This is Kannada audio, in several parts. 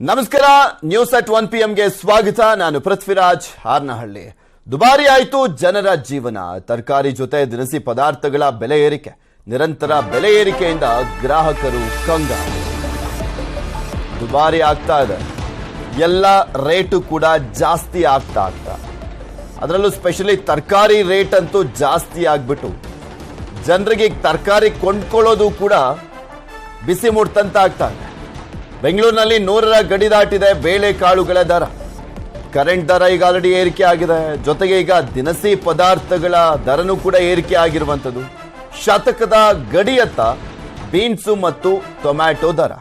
ನಮಸ್ಕಾರ, ನ್ಯೂಸ್ ಅಟ್ ಒನ್ ಪಿ ಎಂಗೆ ಸ್ವಾಗತ. ನಾನು ಪೃಥ್ವಿರಾಜ್ ಹಾರ್ನಹಳ್ಳಿ. ದುಬಾರಿ ಆಯಿತು ಜನರ ಜೀವನ. ತರಕಾರಿ ಜೊತೆ ದಿನಸಿ ಪದಾರ್ಥಗಳ ಬೆಲೆ ಏರಿಕೆ. ನಿರಂತರ ಬೆಲೆ ಏರಿಕೆಯಿಂದ ಗ್ರಾಹಕರು ಕಂಗ. ದುಬಾರಿ ಆಗ್ತಾ ಇದೆ. ಎಲ್ಲ ರೇಟು ಕೂಡ ಜಾಸ್ತಿ ಆಗ್ತಾ ಆಗ್ತಾ. ಅದರಲ್ಲೂ ಸ್ಪೆಷಲಿ ತರಕಾರಿ ರೇಟ್ ಅಂತೂ ಜಾಸ್ತಿ ಆಗ್ಬಿಟ್ಟು. ಜನರಿಗೆ ತರಕಾರಿ ಕೊಂಡ್ಕೊಳ್ಳೋದು ಕೂಡ ಬಿಸಿ ಮುಡ್ತಂತ ಆಗ್ತಾ ಇದೆ. ಬೆಂಗಳೂರಿನಲ್ಲಿ ನೂರರ ಗಡಿ ದಾಟಿದೆ ಬೇಳೆಕಾಳುಗಳ ದರ. ಕರೆಂಟ್ ದರ ಈಗ ಆಲ್ರೆಡಿ ಏರಿಕೆ ಆಗಿದೆ. ಜೊತೆಗೆ ಈಗ ದಿನಸಿ ಪದಾರ್ಥಗಳ ದರನೂ ಕೂಡ ಏರಿಕೆ ಆಗಿರುವಂಥದ್ದು. ಶತಕದ ಗಡಿಯತ್ತ ಬೀನ್ಸು ಮತ್ತು ಟೊಮ್ಯಾಟೊ ದರ.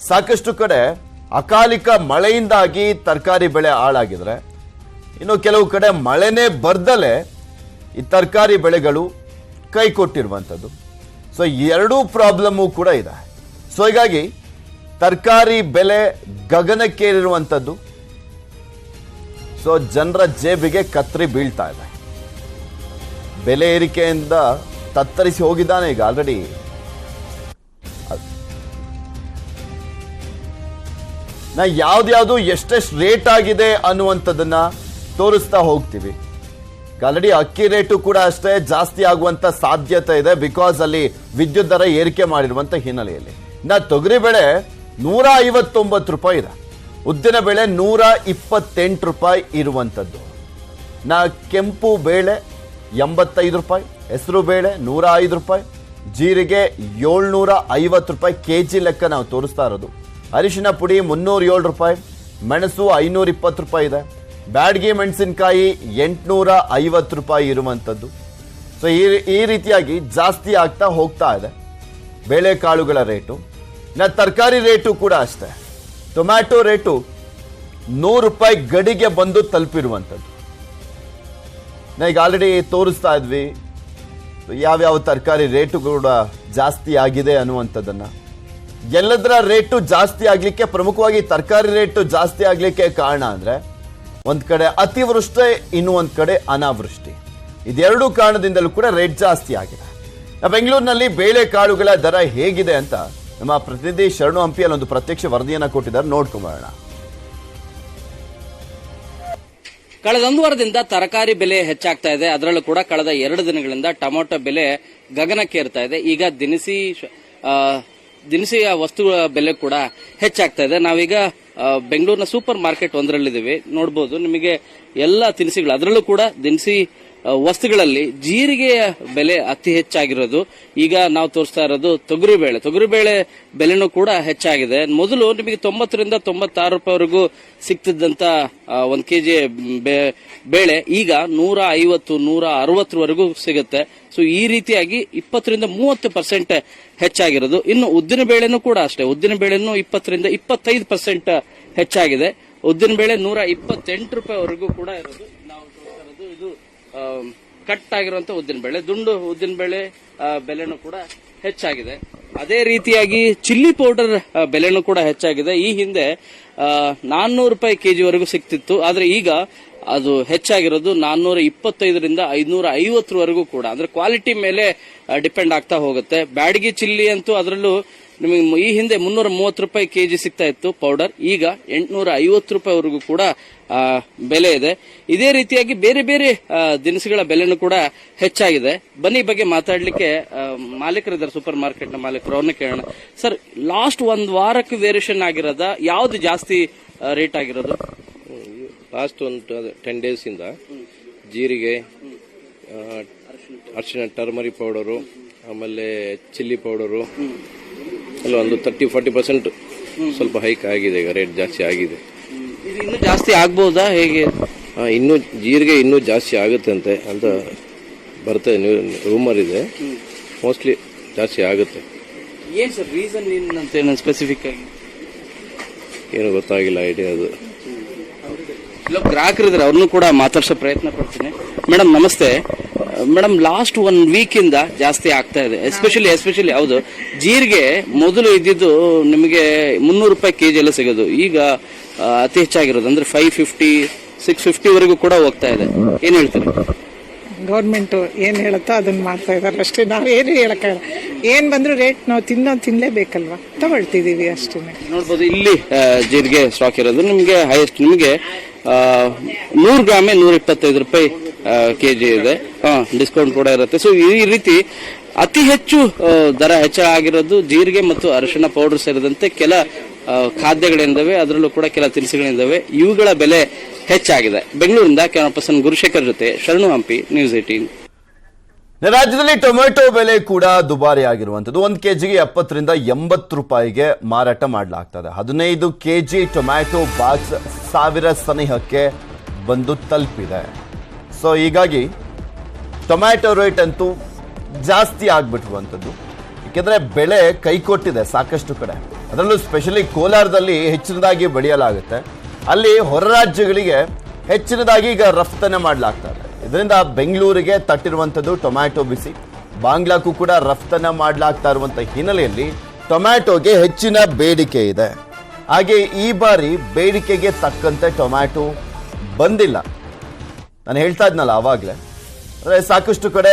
ಸಾಕಷ್ಟು ಕಡೆ ಅಕಾಲಿಕ ಮಳೆಯಿಂದಾಗಿ ತರಕಾರಿ ಬೆಳೆ ಹಾಳಾಗಿದರೆ. ಇನ್ನು ಕೆಲವು ಕಡೆ ಮಳೆನೇ ಬರ್ದಲೇ ಈ ತರಕಾರಿ ಬೆಳೆಗಳು ಕೈ ಕೊಟ್ಟಿರುವಂಥದ್ದು. ಸೊ ಎರಡೂ ಪ್ರಾಬ್ಲಮ್ಮು ಕೂಡ ಇದೆ. ಸೊ ಹೀಗಾಗಿ ತರಕಾರಿ ಬೆಲೆ ಗಗನಕ್ಕೇರಿರುವಂಥದ್ದು. ಸೊ ಜನರ ಜೇಬಿಗೆ ಕತ್ತರಿ ಬೀಳ್ತಾ ಇದೆ. ಬೆಲೆ ಏರಿಕೆಯಿಂದ ತತ್ತರಿಸಿ ಹೋಗಿದ್ದಾನೆ ಈಗ ಆಲ್ರೆಡಿ ನಾ ಯಾವ್ದ್ಯಾವುದು ಎಷ್ಟೆಷ್ಟು ರೇಟ್ ಆಗಿದೆ ಅನ್ನುವಂಥದ್ದನ್ನ ತೋರಿಸ್ತಾ ಹೋಗ್ತೀವಿ. ಆಲ್ರೆಡಿ ಅಕ್ಕಿ ರೇಟು ಕೂಡ ಅಷ್ಟೇ ಜಾಸ್ತಿ ಆಗುವಂತ ಸಾಧ್ಯತೆ ಇದೆ ಬಿಕಾಸ್ ಅಲ್ಲಿ ವಿದ್ಯುತ್ ದರ ಏರಿಕೆ ಮಾಡಿರುವಂತ ಹಿನ್ನೆಲೆಯಲ್ಲಿ. ನಾ ತೊಗರಿ ಬೆಳೆ ನೂರ ಐವತ್ತೊಂಬತ್ತು ರೂಪಾಯಿ ಇದೆ. ಉದ್ದಿನ ಬೇಳೆ ನೂರ ಇಪ್ಪತ್ತೆಂಟು ರೂಪಾಯಿ ಇರುವಂಥದ್ದು. ನಾ ಕೆಂಪು ಬೇಳೆ ಎಂಬತ್ತೈದು ರೂಪಾಯಿ, ಹೆಸರು ಬೇಳೆ ನೂರ ಐದು ರೂಪಾಯಿ, ಜೀರಿಗೆ ಏಳ್ನೂರ ಐವತ್ತು ರೂಪಾಯಿ ಕೆ ಜಿ ಲೆಕ್ಕ ನಾವು ತೋರಿಸ್ತಾ ಇರೋದು. ಅರಿಶಿನ ಪುಡಿ ಮುನ್ನೂರ ಏಳು ರೂಪಾಯಿ, ಮೆಣಸು ಐನೂರ ಇಪ್ಪತ್ತು ರೂಪಾಯಿ ಇದೆ. ಬ್ಯಾಡ್ಗಿ ಮೆಣಸಿನಕಾಯಿ ಎಂಟುನೂರ ಐವತ್ತು ರೂಪಾಯಿ ಇರುವಂಥದ್ದು. ಸೊ ಈ ಈ ರೀತಿಯಾಗಿ ಜಾಸ್ತಿ ಆಗ್ತಾ ಹೋಗ್ತಾ ಇದೆ. ಬೇಳೆಕಾಳುಗಳ ರೇಟು. ಇನ್ನು ತರಕಾರಿ ರೇಟು ಕೂಡ ಅಷ್ಟೇ. ಟೊಮ್ಯಾಟೊ ರೇಟು ನೂರು ರೂಪಾಯಿ ಗಡಿಗೆ ಬಂದು ತಲುಪಿರುವಂಥದ್ದು. ನಾ ಈಗ ಆಲ್ರೆಡಿ ತೋರಿಸ್ತಾ ಇದ್ವಿ. ಯಾವ್ಯಾವ ತರಕಾರಿ ರೇಟು ಕೂಡ ಜಾಸ್ತಿ ಆಗಿದೆ ಅನ್ನುವಂಥದ್ದನ್ನು. ಎಲ್ಲದರ ರೇಟು ಜಾಸ್ತಿ ಆಗಲಿಕ್ಕೆ ಪ್ರಮುಖವಾಗಿ ತರಕಾರಿ ರೇಟು ಜಾಸ್ತಿ ಆಗಲಿಕ್ಕೆ ಕಾರಣ ಅಂದರೆ ಒಂದು ಕಡೆ ಅತಿವೃಷ್ಟಿ ಇನ್ನು ಒಂದು ಕಡೆ ಅನಾವೃಷ್ಟಿ. ಇದೆರಡೂ ಕಾರಣದಿಂದಲೂ ಕೂಡ ರೇಟ್ ಜಾಸ್ತಿ ಆಗಿದೆ. ಬೆಂಗಳೂರಿನಲ್ಲಿ ಬೇಳೆಕಾಳುಗಳ ದರ ಹೇಗಿದೆ ಅಂತ ನಮ್ಮ ಪ್ರತಿನಿಧಿ ಶರಣು ಹಂಪಿಯಲ್ಲಿ ಒಂದು ಪ್ರತ್ಯಕ್ಷ ವರದಿಯನ್ನು ಕೊಟ್ಟಿದ್ದಾರೆ. ನೋಡ್ಕೊಂಬರೋಣ. ಕಳೆದ ಒಂದು ವಾರದಿಂದ ತರಕಾರಿ ಬೆಲೆ ಹೆಚ್ಚಾಗ್ತಾ ಇದೆ. ಅದರಲ್ಲೂ ಕೂಡ ಕಳೆದ ಎರಡು ದಿನಗಳಿಂದ ಟೊಮೊಟೊ ಬೆಲೆ ಗಗನಕ್ಕೇರ್ತಾ ಇದೆ. ಈಗ ದಿನಸಿ ದಿನಸಿಯ ವಸ್ತುಗಳ ಬೆಲೆ ಕೂಡ ಹೆಚ್ಚಾಗ್ತಾ ಇದೆ. ನಾವೀಗ ಬೆಂಗಳೂರಿನ ಸೂಪರ್ ಮಾರ್ಕೆಟ್ ಒಂದರಲ್ಲಿದ್ದೀವಿ. ನೋಡಬಹುದು ನಿಮಗೆ ಎಲ್ಲ ತಿನಿಸುಗಳು, ಅದರಲ್ಲೂ ಕೂಡ ದಿನಸಿ ವಸ್ತುಗಳಲ್ಲಿ ಜೀರಿಗೆಯ ಬೆಲೆ ಅತಿ ಹೆಚ್ಚಾಗಿರೋದು. ಈಗ ನಾವು ತೋರಿಸ್ತಾ ಇರೋದು ತೊಗರಿಬೇಳೆ. ತೊಗರಿಬೇಳೆ ಬೆಲೆನೂ ಕೂಡ ಹೆಚ್ಚಾಗಿದೆ. ಮೊದಲು ನಿಮಗೆ ತೊಂಬತ್ತರಿಂದ ತೊಂಬತ್ತಾರು ರೂಪಾಯಿವರೆಗೂ ಸಿಗ್ತಿದ್ದಂತ ಒಂದು ಕೆಜಿ ಬೇಳೆ ಈಗ ನೂರ ಐವತ್ತು, ನೂರ ಅರವತ್ತರವರೆಗೂ ಸಿಗುತ್ತೆ. ಸೊ, ಈ ರೀತಿಯಾಗಿ ಇಪ್ಪತ್ತರಿಂದ ಮೂವತ್ತು ಪರ್ಸೆಂಟ್ ಹೆಚ್ಚಾಗಿರೋದು. ಇನ್ನು ಉದ್ದಿನ ಬೇಳೆನೂ ಕೂಡ ಅಷ್ಟೇ. ಉದ್ದಿನ ಬೇಳೆನೂ ಇಪ್ಪತ್ತರಿಂದ ಇಪ್ಪತ್ತೈದು ಪರ್ಸೆಂಟ್ ಹೆಚ್ಚಾಗಿದೆ. ಉದ್ದಿನ ಬೇಳೆ ನೂರ ಇಪ್ಪತ್ತೆಂಟು ರೂಪಾಯಿವರೆಗೂ ಕೂಡ ಇರೋದು. ನಾವು ಇದು ಕಟ್ ಆಗಿರುವಂತ ಉದ್ದಿನ ಬೇಳೆ, ದುಂಡು ಉದ್ದಿನ ಬೇಳೆ ಬೆಲೆನೂ ಕೂಡ ಹೆಚ್ಚಾಗಿದೆ. ಅದೇ ರೀತಿಯಾಗಿ ಚಿಲ್ಲಿ ಪೌಡರ್ ಬೆಲೆನೂ ಕೂಡ ಹೆಚ್ಚಾಗಿದೆ. ಈ ಹಿಂದೆ ನಾನ್ನೂರು ರೂಪಾಯಿ ಕೆಜಿವರೆಗೂ ಸಿಗ್ತಿತ್ತು. ಆದ್ರೆ ಈಗ ಅದು ಹೆಚ್ಚಾಗಿರೋದು ನಾನ್ನೂರ ಇಪ್ಪತ್ತೈದರಿಂದ ಐನೂರ ಐವತ್ತರವರೆಗೂ ಕೂಡ. ಅಂದ್ರೆ ಕ್ವಾಲಿಟಿ ಮೇಲೆ ಡಿಪೆಂಡ್ ಆಗ್ತಾ ಹೋಗುತ್ತೆ. ಬ್ಯಾಡಗಿ ಚಿಲ್ಲಿ ಅಂತೂ ಅದರಲ್ಲೂ ನಿಮಗೆ ಈ ಹಿಂದೆ ಮುನ್ನೂರ ಮೂವತ್ತು ರೂಪಾಯಿ ಕೆಜಿ ಸಿಗ್ತಾ ಇತ್ತು ಪೌಡರ್. ಈಗ ಎಂಟುನೂರ ಐವತ್ತು ರೂಪಾಯಿವರೆಗೂ ಕೂಡ ಬೆಲೆ ಇದೆ. ಇದೇ ರೀತಿಯಾಗಿ ಬೇರೆ ಬೇರೆ ದಿನಸಿಗಳ ಬೆಲೆನೂ ಕೂಡ ಹೆಚ್ಚಾಗಿದೆ. ಬನ್ನಿ ಬಗ್ಗೆ ಮಾತಾಡಲಿಕ್ಕೆ ಮಾಲೀಕರಿದ್ದಾರೆ ಸೂಪರ್ ಮಾರ್ಕೆಟ್ನ ಮಾಲೀಕರು. ಅವ್ರನ್ನ ಕೇಳೋಣ. ಸರ್, ಲಾಸ್ಟ್ ಒಂದ್ ವಾರಕ್ಕೆ ವೇರಿಯೇಷನ್ ಆಗಿರೋದ, ಯಾವ್ದು ಜಾಸ್ತಿ ರೇಟ್ ಆಗಿರೋದು? ಲಾಸ್ಟ್ ಒಂದು ಟೆನ್ ಇಂದ ಜೀರಿಗೆ ಅರಿಶಿನ, ಟರ್ಮರಿ ಪೌಡರು, ಆಮೇಲೆ ಚಿಲ್ಲಿ ಪೌಡರು ಎಲ್ಲ ಒಂದು ತರ್ಟಿ ಫಾರ್ಟಿ ಪರ್ಸೆಂಟ್ ಸ್ವಲ್ಪ ಹೈಕ್ ಆಗಿದೆ ಈಗ ರೇಟ್ ಜಾಸ್ತಿ ಆಗಿದೆ. ಇದು ಇನ್ನೂ ಜಾಸ್ತಿ ಆಗ್ಬೋದಾ? ಹೇಗೆ? ಆ, ಇನ್ನೂ ಜೀರಿಗೆ ಇನ್ನೂ ಜಾಸ್ತಿ ಆಗುತ್ತಂತೆ ಅಂತ ಬರ್ತದೆ ರೂಮರ್ ಇದೆ. ಮೋಸ್ಟ್ಲಿ ಜಾಸ್ತಿ ಆಗುತ್ತೆ. ಏನು ಸರ್ ರೀಸನ್ ಅಂತ ಸ್ಪೆಸಿಫಿಕ್ ಆಗಿ? ಏನು ಗೊತ್ತಾಗಿಲ್ಲ ಐಡಿಯಾ ಅದು. ಇಲ್ಲ ಗ್ರಾಹಕರಿದ್ದಾರೆ ಅವ್ರನ್ನೂ ಕೂಡ ಮಾತಾಡ್ಸೋ ಪ್ರಯತ್ನ ಪಡ್ತೀನಿ. ಮೇಡಮ್ ನಮಸ್ತೆ. ಮೇಡಮ್ ಲಾಸ್ಟ್ ಒನ್ ವೀಕ್ ಇಂದ ಜಾಸ್ತಿ ಆಗ್ತಾ ಇದೆ. ಎಸ್ಪೆಷಲಿ ಎಸ್ಪೆಷಲಿ ಹೌದು. ಜೀರಿಗೆ ಮೊದಲು ಇದ್ದಿದ್ದು ನಿಮಗೆ ಮುನ್ನೂರು ರೂಪಾಯಿ ಕೆಜಿ ಎಲ್ಲ ಸಿಗೋದು. ಈಗ ಅತಿ ಹೆಚ್ಚಾಗಿರೋದು. ಅಂದ್ರೆ ಫೈವ್ ಫಿಫ್ಟಿ ಸಿಕ್ಸ್ ಫಿಫ್ಟಿ ವರೆಗೂ ಕೂಡ ಹೋಗ್ತಾ ಇದೆ. ಏನ್ ಹೇಳ್ತೀರಿ? ಗೌರ್ಮೆಂಟ್ ಏನು ಹೇಳುತ್ತೋ ಅದನ್ನ ಮಾಡ್ತಾ ಇದ್ದಾರೆ ಅಷ್ಟೇ. ನಾವೇನು ಹೇಳಕ್ಕಾಗಲ್ಲ. ಏನ್ ಬಂದ್ರು ರೇಟ್ ನಾವು ತಿನ್ನೋ ತಿನ್ಲೇಬೇಕಲ್ವಾ? ತಗೊಳ್ತಿದೀವಿ ಅಷ್ಟೇ. ನೋಡ್ಬೋದು ಇಲ್ಲಿ ಜೀರಿಗೆ ಸ್ಟಾಕ್ ಇರೋದು. ನಿಮಗೆ ಹೈಯೆಸ್ಟ್ ನಿಮಗೆ ನೂರು ಗ್ರಾಮೆ ನೂರ ಇಪ್ಪತ್ತೈದು ರೂಪಾಯಿ ಕೆಜಿ ಇದೆ. ಡಿಸ್ಕೌಂಟ್ ಕೂಡ ಇರುತ್ತೆ. ಸೊ ಈ ರೀತಿ ಅತಿ ಹೆಚ್ಚು ದರ ಹೆಚ್ಚಳ ಆಗಿರೋದು ಜೀರಿಗೆ ಮತ್ತು ಅರಿಶಿಣ ಪೌಡರ್ ಸೇರಿದಂತೆ ಕೆಲ ಖಾದ್ಯಗಳಿದ್ದಾವೆ ಅದರಲ್ಲೂ ಕೂಡ ಕೆಲ ತಿನಿಸುಗಳಿಂದವೆ. ಇವುಗಳ ಬೆಲೆ ಹೆಚ್ಚಾಗಿದೆ. ಬೆಂಗಳೂರಿಂದ ಕ್ಯಾಮರಾ ಪರ್ಸನ್ ಗುರುಶೇಖರ್ ಜೊತೆ ಶರಣು ಹಂಪಿ ನ್ಯೂಸ್ ಏಟೀನ್ ರಾಜ್ಯದಲ್ಲಿ ಟೊಮೆಟೊ ಬೆಲೆ ಕೂಡ ದುಬಾರಿ ಆಗಿರುವಂಥದ್ದು ಒಂದು ಕೆಜಿಗೆ ಎಪ್ಪತ್ತರಿಂದ ಎಂಬತ್ತು ರೂಪಾಯಿಗೆ ಮಾರಾಟ ಮಾಡಲಾಗ್ತದೆ. ಹದಿನೈದು ಕೆಜಿ ಟೊಮ್ಯಾಟೊ ಬಾಕ್ಸ್ ಸಾವಿರ ಸನಿಹಕ್ಕೆ ಬಂದು ತಲುಪಿದೆ. ಸೊ ಹೀಗಾಗಿ ಟೊಮ್ಯಾಟೊ ರೇಟ್ ಅಂತೂ ಜಾಸ್ತಿ ಆಗ್ಬಿಟ್ಟಿರುವಂಥದ್ದು ಏಕೆಂದರೆ ಬೆಳೆ ಕೈಕೊಟ್ಟಿದೆ ಸಾಕಷ್ಟು ಕಡೆ. ಅದರಲ್ಲೂ ಸ್ಪೆಷಲಿ ಕೋಲಾರದಲ್ಲಿ ಹೆಚ್ಚಿನದಾಗಿ ಬೆಳೆಯಲಾಗುತ್ತೆ. ಅಲ್ಲಿ ಹೊರ ರಾಜ್ಯಗಳಿಗೆ ಹೆಚ್ಚಿನದಾಗಿ ಈಗ ರಫ್ತನ್ನ ಮಾಡಲಾಗ್ತದೆ. ಇದರಿಂದ ಬೆಂಗಳೂರಿಗೆ ತಟ್ಟಿರುವಂಥದ್ದು ಟೊಮ್ಯಾಟೊ ಬಿಸಿ. ಬಾಂಗ್ಲಾಕ್ಕೂ ಕೂಡ ರಫ್ತನ್ನ ಮಾಡಲಾಗ್ತಾ ಇರುವಂಥ ಹಿನ್ನೆಲೆಯಲ್ಲಿ ಟೊಮ್ಯಾಟೊಗೆ ಹೆಚ್ಚಿನ ಬೇಡಿಕೆ ಇದೆ. ಹಾಗೆ ಈ ಬಾರಿ ಬೇಡಿಕೆಗೆ ತಕ್ಕಂತೆ ಟೊಮ್ಯಾಟೊ ಬಂದಿಲ್ಲ. ನಾನು ಹೇಳ್ತಾ ಇದ್ನಲ್ಲ ಆವಾಗಲೇ. ಅಂದರೆ ಸಾಕಷ್ಟು ಕಡೆ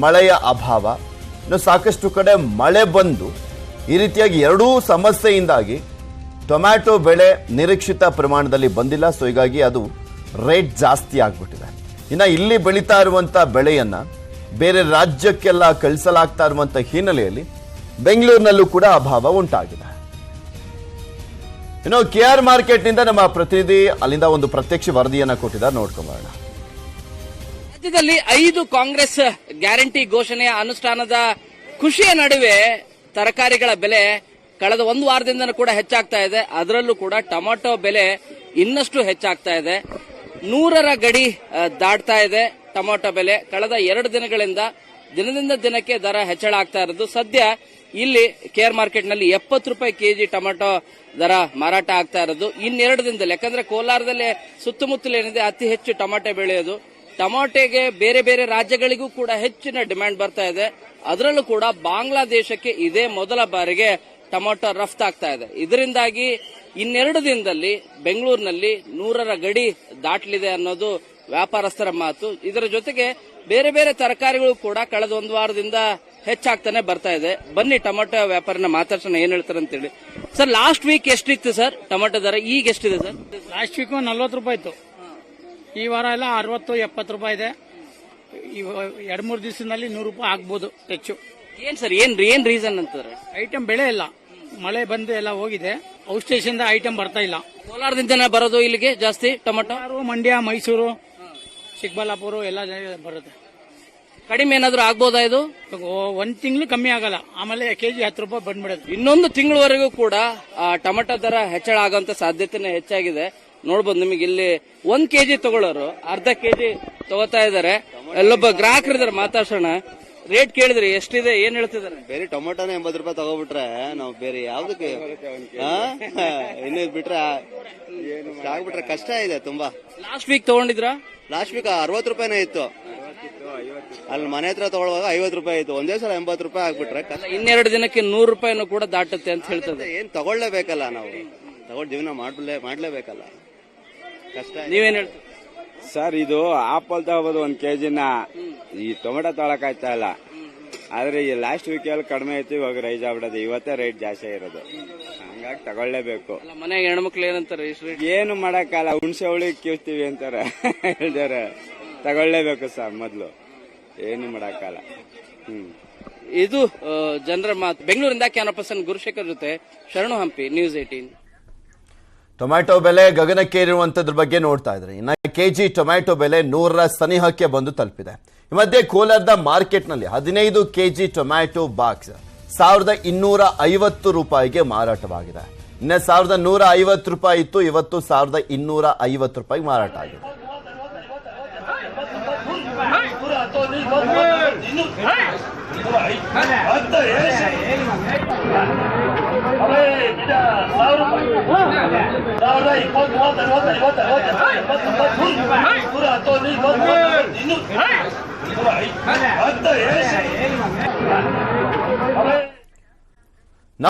ಮಳೆಯ ಅಭಾವ. ಇನ್ನು ಸಾಕಷ್ಟು ಕಡೆ ಮಳೆ ಬಂದು ಈ ರೀತಿಯಾಗಿ ಎರಡೂ ಸಮಸ್ಯೆಯಿಂದಾಗಿ ಟೊಮ್ಯಾಟೊ ಬೆಳೆ ನಿರೀಕ್ಷಿತ ಪ್ರಮಾಣದಲ್ಲಿ ಬಂದಿಲ್ಲ. ಸೊ ಹೀಗಾಗಿ ಅದು ರೇಟ್ ಜಾಸ್ತಿ ಆಗಿಬಿಟ್ಟಿದೆ. ಇನ್ನು ಇಲ್ಲಿ ಬೆಳೀತಾ ಇರುವಂಥ ಬೆಳೆಯನ್ನು ಬೇರೆ ರಾಜ್ಯಕ್ಕೆಲ್ಲ ಕಳಿಸಲಾಗ್ತಾ ಇರುವಂಥ ಹಿನ್ನೆಲೆಯಲ್ಲಿ ಬೆಂಗಳೂರಿನಲ್ಲೂ ಕೂಡ ಅಭಾವ ಉಂಟಾಗಿದೆ. ಇನ್ನು ಕೆ ಆರ್ ಮಾರ್ಕೆಟ್ನಿಂದ ನಮ್ಮ ಪ್ರತಿನಿಧಿ ಅಲ್ಲಿಂದ ಒಂದು ಪ್ರತ್ಯಕ್ಷ ವರದಿಯನ್ನು ಕೊಟ್ಟಿದ್ದಾರೆ. ನೋಡ್ಕೊಂಬರೋಣ ರಾಜ್ಯದಲ್ಲಿ ಐದು ಕಾಂಗ್ರೆಸ್ ಗ್ಯಾರಂಟಿ ಘೋಷಣೆಯ ಅನುಷ್ಠಾನದ ಖುಷಿಯ ನಡುವೆ ತರಕಾರಿಗಳ ಬೆಲೆ ಕಳೆದ ಒಂದು ವಾರದಿಂದ ಕೂಡ ಹೆಚ್ಚಾಗ್ತಾ ಇದೆ. ಅದರಲ್ಲೂ ಕೂಡ ಟೊಮೆಟೊ ಬೆಲೆ ಇನ್ನಷ್ಟು ಹೆಚ್ಚಾಗ್ತಾ ಇದೆ. ನೂರರ ಗಡಿ ದಾಟ್ತಾ ಇದೆ ಟೊಮೆಟೊ ಬೆಲೆ. ಕಳೆದ ಎರಡು ದಿನಗಳಿಂದ ದಿನದಿಂದ ದಿನಕ್ಕೆ ದರ ಹೆಚ್ಚಳ ಆಗ್ತಾ ಇರೋದು. ಸದ್ಯ ಇಲ್ಲಿ ಕೇರ್ ಮಾರ್ಕೆಟ್ನಲ್ಲಿ ಎಪ್ಪತ್ತು ರೂಪಾಯಿ ಕೆಜಿ ಟೊಮೆಟೊ ದರ ಮಾರಾಟ ಆಗ್ತಾ ಇರೋದು. ಇನ್ನೆರಡು ದಿನದಲ್ಲಿ, ಯಾಕಂದ್ರೆ ಕೋಲಾರದಲ್ಲಿ ಸುತ್ತಮುತ್ತಲೇನಿದೆ ಅತಿ ಹೆಚ್ಚು ಟೊಮೆಟೊ ಬೆಳೆಯೋದು. ಟೊಮಾಟೆಗೆ ಬೇರೆ ಬೇರೆ ರಾಜ್ಯಗಳಿಗೂ ಕೂಡ ಹೆಚ್ಚಿನ ಡಿಮ್ಯಾಂಡ್ ಬರ್ತಾ ಇದೆ. ಅದರಲ್ಲೂ ಕೂಡ ಬಾಂಗ್ಲಾದೇಶಕ್ಕೆ ಇದೇ ಮೊದಲ ಬಾರಿಗೆ ಟೊಮಾಟೊ ರಫ್ತಾಗ್ತಾ ಇದೆ. ಇದರಿಂದಾಗಿ ಇನ್ನೆರಡು ದಿನದಲ್ಲಿ ಬೆಂಗಳೂರಿನಲ್ಲಿ ನೂರರ ಗಡಿ ದಾಟಲಿದೆ ಅನ್ನೋದು ವ್ಯಾಪಾರಸ್ಥರ ಮಾತು. ಇದರ ಜೊತೆಗೆ ಬೇರೆ ಬೇರೆ ತರಕಾರಿಗಳು ಕೂಡ ಕಳೆದ ಒಂದು ವಾರದಿಂದ ಹೆಚ್ಚಾಗ್ತಾನೆ ಬರ್ತಾ ಇದೆ. ಬನ್ನಿ ಟೊಮೆಟೊ ವ್ಯಾಪಾರನ ಮಾತಾಡ್ಸೋಣ, ಏನ್ ಹೇಳ್ತಾರೆ ಅಂತೇಳಿ. ಸರ್, ಲಾಸ್ಟ್ ವೀಕ್ ಎಷ್ಟಿತ್ತು ಸರ್ ಟೊಮೆಟೊ ದರ? ಈಗ ಎಷ್ಟಿದೆ ಸರ್? ಲಾಸ್ಟ್ ವೀಕ್ ನಲ್ವತ್ತು ರೂಪಾಯಿ ಇತ್ತು. ಈ ವಾರ ಎಲ್ಲ ಅರವತ್ತು ಎಪ್ಪತ್ತು ರೂಪಾಯಿ ಇದೆ. ಎರಡು ಮೂರು ದಿವಸದಲ್ಲಿ ನೂರು ರೂಪಾಯಿ ಆಗ್ಬೋದು ಹೆಚ್ಚು. ಏನ್ ಸರ್ ಏನ್ ಏನ್ ರೀಸನ್ ಅಂತಾರೆ? ಐಟಮ್ ಬೆಳೆ ಇಲ್ಲ. ಮಳೆ ಬಂದು ಎಲ್ಲ ಹೋಗಿದೆ. ಔಟ್ ಸ್ಟೇಷನ್ ಐಟಮ್ ಬರ್ತಾ ಇಲ್ಲ. ಕೋಲಾರದಿಂದನೇ ಬರೋದು ಇಲ್ಲಿಗೆ ಜಾಸ್ತಿ ಟೊಮೆಟೊ? ಮಂಡ್ಯ ಮೈಸೂರು ಚಿಕ್ಕಬಳ್ಳಾಪುರ ಎಲ್ಲ ಬರುತ್ತೆ. ಕಡಿಮೆ ಏನಾದರೂ ಆಗ್ಬೋದಾ ಇದು? ಒಂದ್ ತಿಂಗಳು ಕಮ್ಮಿ ಆಗಲ್ಲ. ಆಮೇಲೆ ಕೆಜಿ ಹತ್ತು ರೂಪಾಯಿ ಬಂದ್ಬಿಡೋದು ಇನ್ನೊಂದು ತಿಂಗಳವರೆಗೂ ಕೂಡ ಟೊಮೆಟೊ ದರ ಹೆಚ್ಚಳ ಆಗುವಂತ ಸಾಧ್ಯತೆನೇ ಹೆಚ್ಚಾಗಿದೆ. ನೋಡ್ಬೋದು ನಿಮಗೆ ಇಲ್ಲಿ ಒಂದ್ ಕೆಜಿ ತಗೊಳ್ಳೋರು ಅರ್ಧ ಕೆಜಿ ತಗೋತಾ ಇದಾರೆ ಅಲ್ಲೊಬ್ಬ ಗ್ರಾಹಕರಿದ್ದಾರೆ ಮಾತಾಡ್ಸೋಣ. ರೇಟ್ ಕೇಳಿದ್ರಿ ಎಷ್ಟಿದೆ ಏನ್ ಹೇಳ್ತಿದಾರೆ ಬೇರೆ ಟೊಮೊಟೊನ ಎಂಬತ್ತು ರೂಪಾಯಿ ತಗೋಬಿಟ್ರೆ ನಾವು ಬೇರೆ ಯಾವ್ದಕ್ಕೆ? ಇನ್ನು ಬಿಟ್ರೆ ಆಗ್ಬಿಟ್ರೆ ಕಷ್ಟ ಇದೆ ತುಂಬಾ. ಲಾಸ್ಟ್ ವೀಕ್ ತಗೊಂಡಿದ್ರ? ಲಾಸ್ಟ್ ವೀಕ್ ಅರವತ್ ರೂಪಾಯಿನೇ ಇತ್ತು. ಅಲ್ಲಿ ಮನೆ ಹತ್ರ ತಗೊಳ್ಳುವಾಗ ಐವತ್ತು ರೂಪಾಯಿ ಇತ್ತು ಒಂದೇ ಸಲ ಎಂಬತ್ತು ರೂಪಾಯಿ ಆಗ್ಬಿಟ್ರೆ ಇನ್ನೆರಡು ದಿನಕ್ಕೆ ನೂರು ರೂಪಾಯಿನೂ ಕೂಡ ದಾಟುತ್ತೆ ಅಂತ ಹೇಳ್ತದೆ. ಏನ್ ತಗೊಳ್ಳೇಬೇಕಲ್ಲ ನಾವು? ತಗೊಂಡ್ ಜೀವನ ಮಾಡ್ಲೇ ಮಾಡ್ಲೇಬೇಕಲ್ಲ. ನೀವೇನ್ ಹೇಳ್ತೀರಿ? ಸರ್ ಇದು ಆಪಲ್ ತಗೋಬೋದು ಒಂದ್ ಕೆಜಿನ. ಈ ಟೊಮೆಟೊ ತಗೊಳಕ್ ಆಯ್ತಾ ಇಲ್ಲ. ಆದ್ರೆ ಈ ಲಾಸ್ಟ್ ವೀಕಲ್ಲಿ ಕಡಿಮೆ ಇತ್ತು ಇವಾಗ ರೈಸ್ ಆಗ್ಬಿಡೋದು. ಇವತ್ತೇ ರೇಟ್ ಜಾಸ್ತಿ ಇರೋದು ಹಂಗಾಗಿ ತಗೊಳ್ಳೇಬೇಕು. ಅಲ್ಲ, ಮನೆಗೆ ಹೆಣ್ಮಕ್ಳು ಏನಂತಾರೆ ಇಷ್ಟು ರೇಟ್ ಏನು ಮಾಡಕ್ಕಲ್ಲ ಹುಣಸೆ ಹುಳಿ ಕೇಳ್ತೀವಿ ಅಂತಾರೆ. ಹೇಳ್ತಾರೆ. ತಗೊಳ್ಳೇಬೇಕು ಸರ್ ಮೊದ್ಲು. ಏನು ಮಾಡಕ್ಕಲ್ಲ ಹ್ಮ್. ಇದು ಜನರ ಮಾತು. ಬೆಂಗಳೂರಿಂದ ಕ್ಯಾನೋ ಪರ್ಸನ್ ಗುರುಶೇಖರ್ ಜೊತೆ Sharanu Hampi news eighteen tomato ಬೆಲೆ ಗಗನಕ್ಕೇರಿರುವಂಥದ್ರ ಬಗ್ಗೆ ನೋಡ್ತಾ ಇದ್ರಿ ಇನ್ನು ಕೆಜಿ ಟೊಮ್ಯಾಟೊ ಬೆಲೆ ನೂರರ ಸನಿಹಕ್ಕೆ ಬಂದು ತಲುಪಿದೆ ಈ ಮಧ್ಯೆ ಕೋಲಾರದ ಮಾರ್ಕೆಟ್ನಲ್ಲಿ ಹದಿನೈದು ಕೆ ಜಿ ಟೊಮ್ಯಾಟೊ ಬಾಕ್ಸ್ ಸಾವಿರದ ಇನ್ನೂರ ಐವತ್ತು ರೂಪಾಯಿಗೆ ಮಾರಾಟವಾಗಿದೆ ಇನ್ನು ಸಾವಿರದ ನೂರ ಐವತ್ತು ರೂಪಾಯಿ ಇತ್ತು ಇವತ್ತು ಸಾವಿರದ ಇನ್ನೂರ ಐವತ್ತು ರೂಪಾಯಿಗೆ ಮಾರಾಟ ಆಗಿದೆ ಸಾವಿರದ